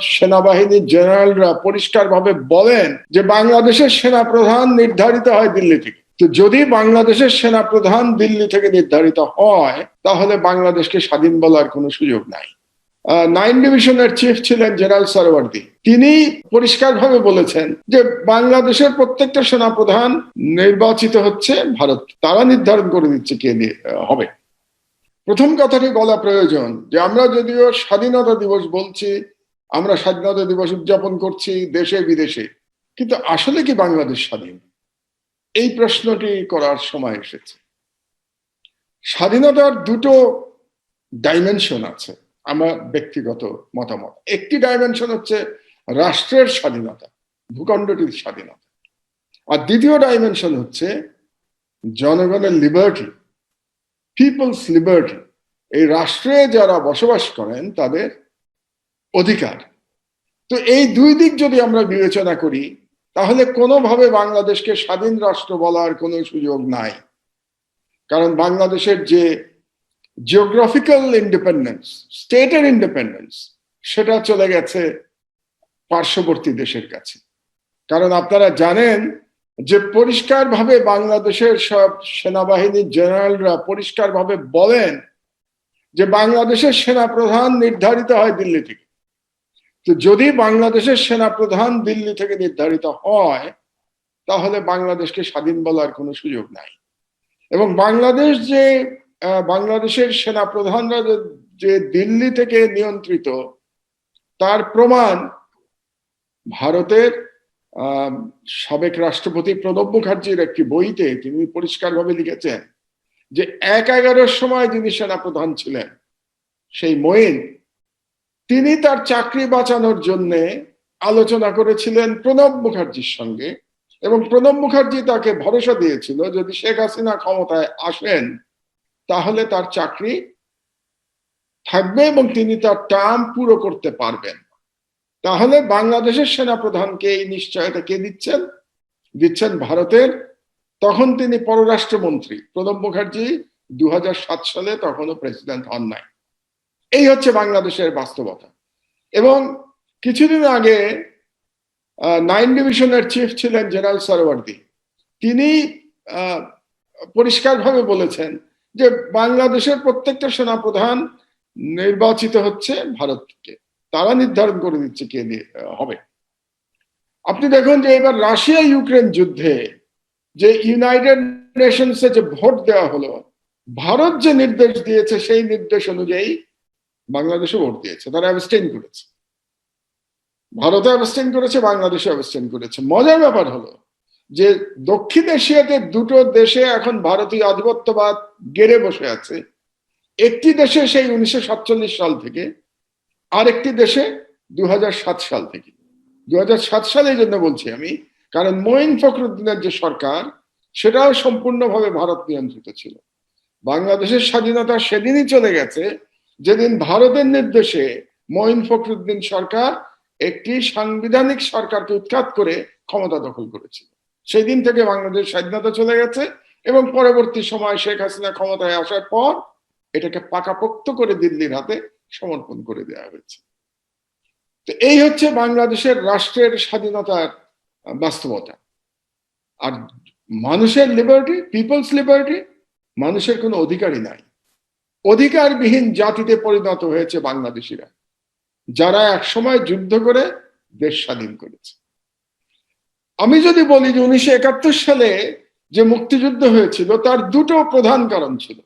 সেনাবাহিনীর জেনারেলরা পরিষ্কারভাবে বলেন যে বাংলাদেশের সেনা প্রধান নির্ধারিত হয় দিল্লি থেকে। তো যদি বাংলাদেশের সেনা প্রধান দিল্লি থেকে নির্ধারিত হয়, তাহলে বাংলাদেশকে স্বাধীন বলার কোনো সুযোগ নাই। নাইন ডিভিশনের চিফ ছিলেন জেনারেল সরওয়ার্দি। তিনি পরিষ্কারভাবে বলেছেন যে বাংলাদেশের প্রত্যেকটা সেনা প্রধান নির্বাচিত হচ্ছে ভারত। তারা নির্ধারণ করে দিচ্ছে কে হবে। প্রথম কথাটি বলা প্রয়োজন যে আমরা যদিও স্বাধীনতা দিবস বলছি আমরা স্বাধীনতা দিবস উদযাপন করছি দেশে, বিদেশে। কিন্তু আসলে কি বাংলাদেশ স্বাধীন? এই প্রশ্নটি করার সময় এসেছে। স্বাধীনতার দুটো ডাইমেনশন আছে, আমার ব্যক্তিগত মতামত। একটি ডাইমেনশন হচ্ছে রাষ্ট্রের স্বাধীনতা, ভূখণ্ডটির স্বাধীনতা। আর দ্বিতীয় ডাইমেনশন হচ্ছে জনগণের লিবার্টি পিপলস লিবার্টি এই রাষ্ট্রে যারা বসবাস করেন, তাদের অধিকার। তো এই দুই দিক যদি আমরা বিবেচনা করি, তাহলে কোনোভাবে বাংলাদেশকে স্বাধীন রাষ্ট্র বলার কোনো সুযোগ নাই। কারণ বাংলাদেশের যে জিওগ্রাফিক্যাল ইন্ডিপেন্ডেন্স স্টেটের ইন্ডিপেন্ডেন্স সেটা চলে গেছে পার্শ্ববর্তী দেশের কাছে। কারণ আপনারা জানেন যে পরিষ্কারভাবে বাংলাদেশের সব সেনাবাহিনীর জেনারেলরা পরিষ্কারভাবে বলেন যে বাংলাদেশের সেনা প্রধান নির্ধারিত হয় দিল্লি থেকে। তো যদি বাংলাদেশের সেনা প্রধান দিল্লি থেকে নির্ধারিত হয়, তাহলে বাংলাদেশকে স্বাধীন বলার কোনো সুযোগ নাই। এবং বাংলাদেশ যে বাংলাদেশের সেনা প্রধানরা যে- দিল্লি থেকে নিয়ন্ত্রিত, তার প্রমাণ ভারতের সাবেক রাষ্ট্রপতি প্রণব মুখার্জির একটি বইতে তিনি পরিষ্কারভাবে লিখেছেন যে, এক এগারোর সময় যিনি সেনাপ্রধান ছিলেন, সেই মঈন তিনি তার চাকরি বাঁচানোর জন্য আলোচনা করেছিলেন প্রণব মুখার্জির সঙ্গে এবং প্রণব মুখার্জি তাকে ভরসা দিয়েছিল, যদি শেখ হাসিনা ক্ষমতায় আসেন, তাহলে তার চাকরি থাকবে এবং তিনি তার টার্ম পুরো করতে পারবেন। তাহলে বাংলাদেশের সেনাপ্রধানকে এই নিশ্চয়তা কে দিচ্ছেন? দিচ্ছেন ভারতের। তখন তিনি পররাষ্ট্রমন্ত্রী। প্রণব মুখার্জি দু হাজার সাত সালে তখনও প্রেসিডেন্ট হন নাই। এই হচ্ছে বাংলাদেশের বাস্তবতা। এবং কিছুদিন আগে নাইন ডিভিশনের চিফ ছিলেন জেনারেল সরওয়ার্দি। তিনি পরিষ্কারভাবে বলেছেন যে বাংলাদেশের প্রত্যেকটা সেনাপ্রধান নির্বাচিত হচ্ছে ভারত থেকে তারা নির্ধারণ করে দিচ্ছে কে হবে। আপনি দেখুন যে এবার রাশিয়া ইউক্রেন যুদ্ধে যে ইউনাইটেড নেশনসে যে ভোট দেওয়া হলো, ভারত যে নির্দেশ দিয়েছে সেই নির্দেশ অনুযায়ী বাংলাদেশে ভোট দিয়েছে, তারা অ্যাবস্টেইন করেছে। ভারতে অ্যাবস্টেইন করেছে, বাংলাদেশে অ্যাবস্টেইন করেছে। মজার ব্যাপার হলো যে দক্ষিণ এশিয়াতে দুটো দেশে এখন ভারতীয় আধিপত্যবাদ গেড়ে বসে আছে। একটি দেশে সেই উনিশশো সাতচল্লিশ সাল থেকে, আরেকটি দেশে দু হাজার সাত সাল থেকে। দু সালে জন্য বলছি আমি, কারণ মঈন ফখরুদ্দিনের যে সরকার, সেটাও সম্পূর্ণভাবে ভারত নিয়ন্ত্রিত ছিল। বাংলাদেশের স্বাধীনতা সেদিনই চলে গেছে যেদিন ভারতের নির্দেশে মঈন ফখরুদ্দিন সরকার একটি সাংবিধানিক সরকারকে উৎখাত করে ক্ষমতা দখল করেছিল। সেই দিন থেকে বাংলাদেশ স্বাধীনতা চলে গেছে এবং পরবর্তী সময় শেখ হাসিনা ক্ষমতায় আসার পর এটাকে পাকাপোক্ত করে দিল্লির হাতে সমর্পণ করে দেওয়া হয়েছে। তো এই হচ্ছে বাংলাদেশের রাষ্ট্রের স্বাধীনতার বাস্তবতা। আর মানুষের লিবার্টি পিপলস লিবার্টি মানুষের কোনো অধিকারই নাই। অধিকারবিহীন জাতিতে পরিণত হয়েছে বাংলাদেশিরা, যারা একসময় যুদ্ধ করে দেশ স্বাধীন করেছে। আমি যদি বলি যে উনিশশো একাত্তর সালে যে মুক্তিযুদ্ধ হয়েছিল, তার দুটো প্রধান কারণ ছিল।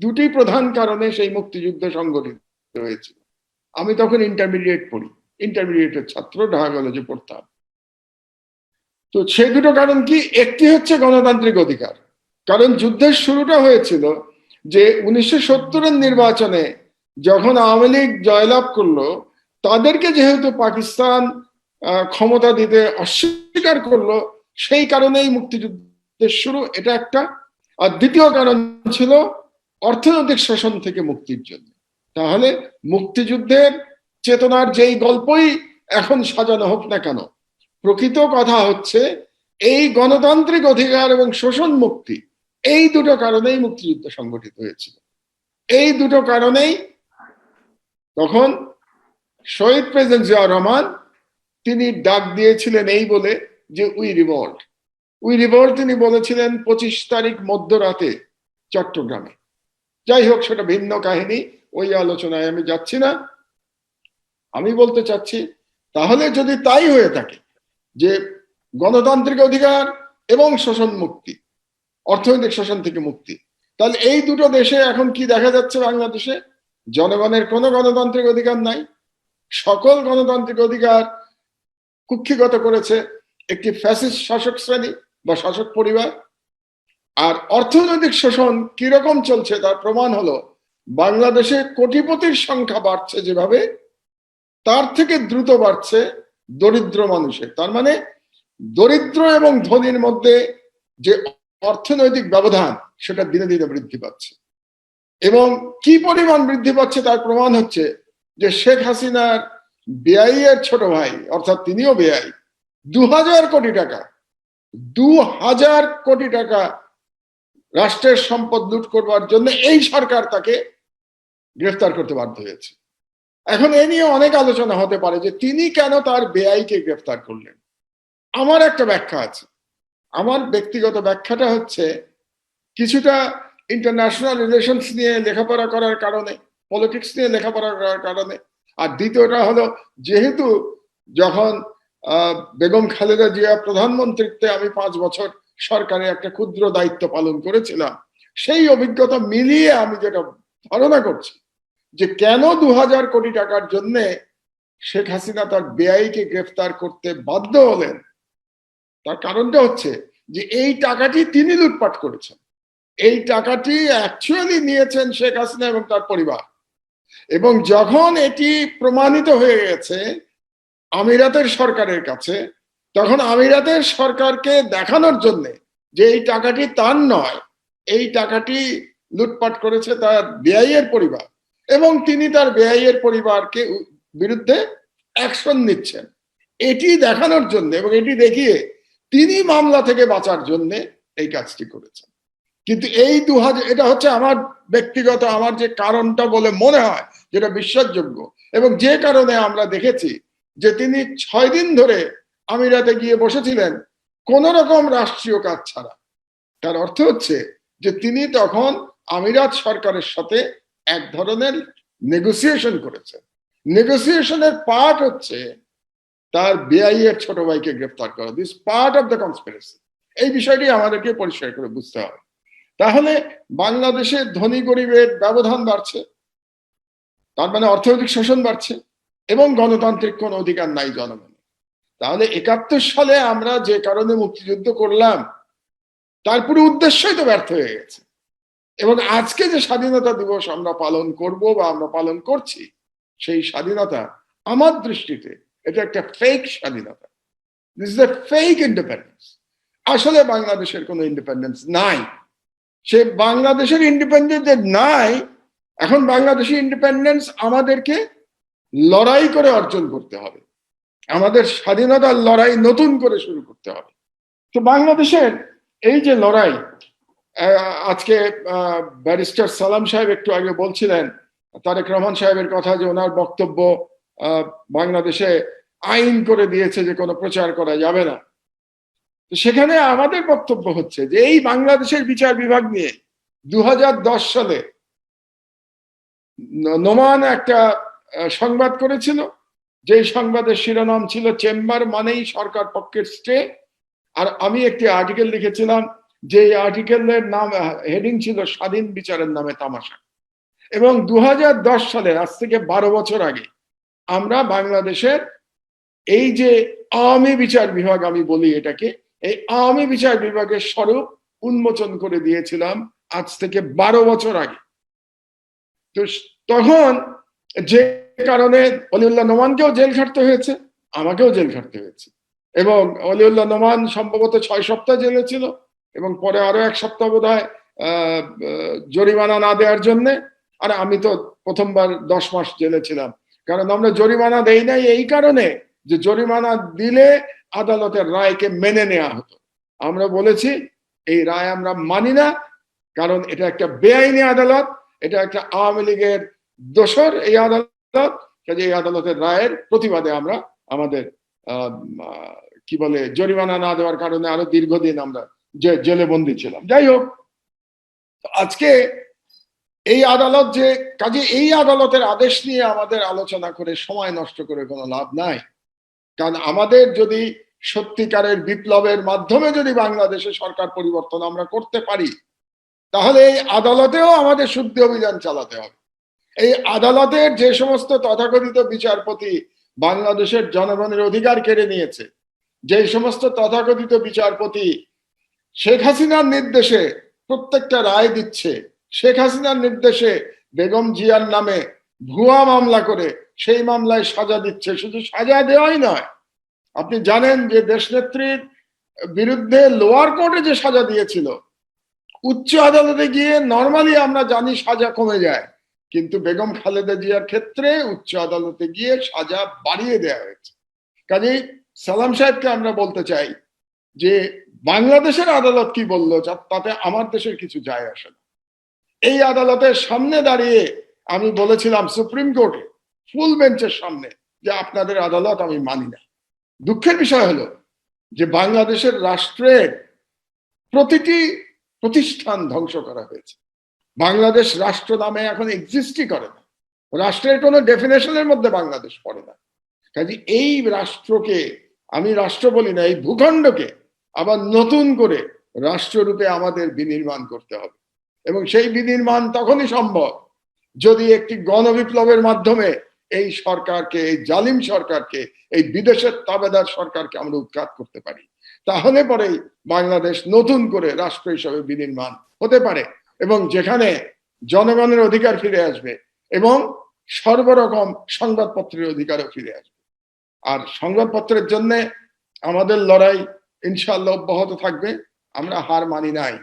দুটি প্রধান কারণে সেই মুক্তিযুদ্ধ সংগঠিত হয়েছিল। আমি তখন ইন্টারমিডিয়েট পড়ি ইন্টারমিডিয়েটের ছাত্র, ঢাকা কলেজে পড়তাম। তো সেই দুটো কারণ কি? একটি হচ্ছে গণতান্ত্রিক অধিকার। কারণ যুদ্ধের শুরুটা হয়েছিল যে উনিশশো সত্তরের নির্বাচনে যখন আওয়ামী লীগ জয়লাভ করল, তাদেরকে যেহেতু পাকিস্তান ক্ষমতা দিতে অস্বীকার করল, সেই কারণেই মুক্তিযুদ্ধের শুরু। এটা একটা। আর দ্বিতীয় কারণ ছিল অর্থনৈতিক শাসন থেকে মুক্তির জন্য। তাহলে মুক্তিযুদ্ধের চেতনার যেই গল্পই এখন সাজানো হোক না কেন, প্রকৃত কথা হচ্ছে এই গণতান্ত্রিক অধিকার এবং শোষণ মুক্তি এই দুটো কারণেই মুক্তিযুদ্ধ সংগঠিত হয়েছিল। এই দুটো কারণেই তখন শহীদ প্রেসিডেন্ট জিয়া রহমান তিনি ডাক দিয়েছিলেন এই বলে যে উই রিভল্ট উই রিভল্ট তিনি বলেছিলেন পঁচিশ তারিখ মধ্যরাতে চট্টগ্রামে। যাই হোক, সেটা ভিন্ন কাহিনী, ওই আলোচনায় আমি যাচ্ছি না। আমি বলতে চাচ্ছি, তাহলে যদি তাই হয়ে থাকে যে গণতান্ত্রিক অধিকার এবং শোষণ মুক্তি অর্থনৈতিক শোষণ থেকে মুক্তি। তাহলে এই দুটো দেশে এখন কি দেখা যাচ্ছে বাংলাদেশে? জনগণের কোনো গণতান্ত্রিক অধিকার নাই। সকল গণতান্ত্রিক অধিকার কুক্ষিগত করেছে একটি ফ্যাসিস্ট শাসক শ্রেণি বা শাসক পরিবার। আর অর্থনৈতিক শোষণ কীরকম চলছে তার প্রমাণ হলো, বাংলাদেশে কোটিপতির সংখ্যা বাড়ছে যেভাবে, তার থেকে দ্রুত বাড়ছে দরিদ্র মানুষের। তার মানে দরিদ্র এবং ধনীর মধ্যে যে অর্থনৈতিক ব্যবধান, সেটা দিনে দিনে বৃদ্ধি পাচ্ছে। এবং কি পরিমাণ বৃদ্ধি পাচ্ছে তার প্রমাণ হচ্ছে যে শেখ হাসিনার বেআই এর ছোট ভাই, অর্থাৎ তিনিও বেআই দু হাজার কোটি টাকা দু হাজার কোটি টাকা রাষ্ট্রের সম্পদ লুট করবার জন্য এই সরকার তাকে গ্রেফতার করতে বাধ্য হয়েছে। এখন এ নিয়ে অনেক আলোচনা হতে পারে যে তিনি কেন তার বেআইকে গ্রেফতার করলেন। আমার একটা ব্যাখ্যা আছে। আমার ব্যক্তিগত ব্যাখ্যাটা হচ্ছে, কিছুটা ইন্টারন্যাশনাল রিলেশনস নিয়ে লেখাপড়া করার কারণে পলিটিক্স নিয়ে লেখাপড়া করার কারণে। আর দ্বিতীয়টা হলো, যেহেতু যখন বেগম খালেদা জিয়া প্রধানমন্ত্রীত্বে আমি পাঁচ বছর সরকারে একটা ক্ষুদ্র দায়িত্ব পালন করেছিলাম, সেই অভিজ্ঞতা মিলিয়ে আমি যেটা ধারণা করছি, যে কেন দু হাজার কোটি টাকার জন্যে শেখ হাসিনা তার বেআইকে গ্রেফতার করতে বাধ্য হলেন তার কারণটা হচ্ছে যে এই টাকাটি তিনি লুটপাট করেছেন। এই টাকাটি অ্যাকচুয়ালি নিয়েছেন শেখ হাসিনা এবং তার পরিবার। এবং যখন এটি প্রমাণিত হয়ে গেছে আমিরাতের সরকারের কাছে, তখন আমিরাতের সরকারকে দেখানোর জন্যে যে এই টাকাটি তার নয়, এই টাকাটি লুটপাট করেছে তার বেআইয়ের পরিবার এবং তিনি তার বেআইয়ের পরিবারকে বিরুদ্ধে অ্যাকশন নিচ্ছেন। এটি দেখানোর জন্য এবং এটি দেখিয়ে তিনি মামলা থেকে বাঁচার জন্য এই কাজটি করেছেন। কিন্তু এই দু এটা হচ্ছে আমার ব্যক্তিগত, আমার যে কারণটা বলে মনে হয় যেটা বিশ্বাসযোগ্য, এবং যে কারণে আমরা দেখেছি যে তিনি ছয় দিন ধরে আমিরাতে গিয়ে বসেছিলেন কোন রকম রাষ্ট্রীয় কাজ ছাড়া। তার অর্থ হচ্ছে যে তিনি তখন আমিরাত সরকারের সাথে এক ধরনের নেগোসিয়েশন করেছেন। নেগোসিয়েশনের পার্ট হচ্ছে তার বেআই এর ছোট ভাইকে গ্রেফতার করা। This part of the conspiracy এই বিষয়টি আমাদেরকে পরিষ্কার করে বুঝতে হবে। তাহলে বাংলাদেশে ধনী গরিবের ব্যবধান বাড়ছে, তার মানে অর্থনৈতিক শোষণ বাড়ছে, এবং গণতান্ত্রিক কোন অধিকার নাই জনগণের। তাহলে একাত্তর সালে আমরা যে কারণে মুক্তিযুদ্ধ করলাম, তার পুরো উদ্দেশ্যই তো ব্যর্থ হয়ে গেছে। এবং আজকে যে স্বাধীনতা দিবস আমরা পালন করব বা আমরা পালন করছি, সেই স্বাধীনতা আমার দৃষ্টিতে এটা একটা ফেক স্বাধীনতা। This is a fake independence আসলে বাংলাদেশের কোনো ইন্ডিপেন্ডেন্স নাই। সে বাংলাদেশের ইন্ডিপেন্ডেন্স নাই, এখন বাংলাদেশের ইন্ডিপেন্ডেন্স আমাদেরকে লড়াই করে অর্জন করতে হবে। আমাদের স্বাধীনতার লড়াই নতুন করে শুরু করতে হবে। তো বাংলাদেশের এই যে লড়াই আজকে ব্যারিস্টার সালাম সাহেব একটু আগে বলছিলেন, তারেক রহমান সাহেবের কথা যে ওনার বক্তব্য বাংলাদেশে আইন করে দিয়েছে যে কোনো প্রচার করা যাবে না। সেখানে আমাদের বক্তব্য হচ্ছে যে এই বাংলাদেশের বিচার বিভাগ নিয়ে দু হাজার দশ সালে নোমান একটা সংবাদ করেছিল। যে সংবাদের শিরোনাম ছিল চেম্বার মানেই সরকার পক্ষের স্টে। আর আমি একটি আর্টিকেল লিখেছিলাম যে আর্টিকেলের নাম হেডিং ছিল স্বাধীন বিচারের নামে তামাশা। এবং দু হাজার দশ সালে আজ থেকে বারো বছর আগে আমরা বাংলাদেশের এই যে আওয়ামী বিচার বিভাগ, আমি বলি এটাকে, এই আওয়ামী বিচার বিভাগের স্বরূপ উন্মোচন করে দিয়েছিলাম আজ থেকে বারো বছর আগে। তো তখন যে কারণে অলিউল্লাহ নোমানকেও জেল খাটতে হয়েছে, আমাকেও জেল খাটতে হয়েছে। এবং অলিউল্লাহ নোমান সম্ভবত ছয় সপ্তাহ জেলে ছিল এবং পরে আরও এক সপ্তাহ বোধ হয় জরিমানা না দেওয়ার জন্যে, আর আমি তো প্রথমবার দশ মাস জেলে ছিলাম। কারণ আমরা জরিমানা দেই নাই এই কারণে যে জরিমানা দিলে আদালতের রায়কে মেনে নেওয়া হতো। আমরা বলেছি, এই রায় আমরা মানি না, কারণ এটা একটা বেআইনি আদালত, এটা একটা আওয়ামী লীগের দোষর এই আদালত, কাজে এই আদালতের রায়ের প্রতিবাদে আমরা আমাদের কি বলে, জরিমানা না দেওয়ার কারণে আরও দীর্ঘদিন আমরা জেলে বন্দি ছিলাম। যাই হোক আজকে এই আদালত যে, কাজে এই আদালতের আদেশ নিয়ে আমাদের আলোচনা করে সময় নষ্ট করে কোনো লাভ নাই। কারণ আমাদের যদি সত্যিকারের বিপ্লবের মাধ্যমে যদি বাংলাদেশে সরকার পরিবর্তন আমরা করতে পারি, তাহলে এই আদালতেও আমাদের শুদ্ধি অভিযান চালাতে হবে। এই আদালতের যে সমস্ত তথাকথিত বিচারপতি বাংলাদেশের জনগণের অধিকার কেড়ে নিয়েছে, যে সমস্ত তথাকথিত বিচারপতি শেখ হাসিনার নির্দেশে প্রত্যেকটা রায় দিচ্ছে শেখ হাসিনার নির্দেশে বেগম জিয়ার নামে ভুয়া মামলা করে সেই মামলায় সাজা দিচ্ছে। শুধু সাজা দেওয়াই নয়, আপনি জানেন যে দেশনেত্রীর বিরুদ্ধে লোয়ার কোর্টে যে সাজা দিয়েছিল, উচ্চ আদালতে গিয়ে নর্মালি আমরা জানি সাজা কমে যায়, কিন্তু বেগম খালেদা জিয়ার ক্ষেত্রে উচ্চ আদালতে গিয়ে সাজা বাড়িয়ে দেওয়া হয়েছে। কাজেই সালাম সাহেবকে আমরা বলতে চাই যে, বাংলাদেশের আদালত কি বলল, তাতে আমার দেশের কিছু যায় আসে না। এই আদালতের সামনে দাঁড়িয়ে আমি বলেছিলাম সুপ্রিম কোর্টে, ফুল বেঞ্চের সামনে, যে আপনাদের আদালত আমি মানি না। দুঃখের বিষয় হলো যে বাংলাদেশের রাষ্ট্রের প্রতিটি প্রতিষ্ঠান ধ্বংস করা হয়েছে। বাংলাদেশ রাষ্ট্র নামে এখন এক্সিস্টই করে না। রাষ্ট্রের কোনো ডেফিনেশনের মধ্যে বাংলাদেশ পড়ে না। কাজে এই রাষ্ট্রকে, আমি রাষ্ট্র বলি না, এই ভূখণ্ডকে আবার নতুন করে রাষ্ট্ররূপে আমাদের বিনির্মাণ করতে হবে। এবং সেই বিনির্মাণ তখনই সম্ভব যদি একটি গণবিপ্লবের মাধ্যমে এই সরকারকে, এই জালিম সরকারকে, এই বিদেশের তাবেদার সরকারকে আমরা উৎখাত করতে পারি। তাহলে পরেই বাংলাদেশ নতুন করে রাষ্ট্র হিসাবে বিনির্মাণ হতে পারে এবং যেখানে জনগণের অধিকার ফিরে আসবে এবং সর্বরকম সংবাদপত্রের অধিকারও ফিরে আসবে। আর সংবাদপত্রের জন্য আমাদের লড়াই ইনশাল্লাহ অব্যাহত থাকবে, আমরা হার মানি নাই।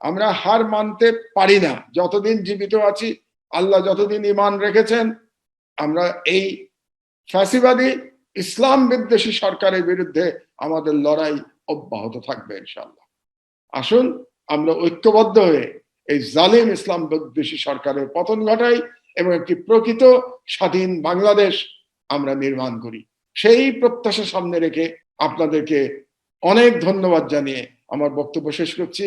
আমরা হার মানতে পারি না। যতদিন জীবিত আছি, আল্লাহ যতদিন ইমান রেখেছেন, আমরা এই ফ্যাসিবাদী, ইসলাম বিদ্বেষী সরকারের বিরুদ্ধে আমাদের লড়াই অব্যাহত থাকবে ইনশাল্লাহ আসুন, আমরা ঐক্যবদ্ধ হয়ে এই জালিম ইসলাম বিদ্বেষী সরকারের পতন ঘটাই এবং একটি প্রকৃত স্বাধীন বাংলাদেশ আমরা নির্মাণ করি। সেই প্রত্যাশা সামনে রেখে আপনাদেরকে অনেক ধন্যবাদ জানিয়ে আমার বক্তব্য শেষ করছি।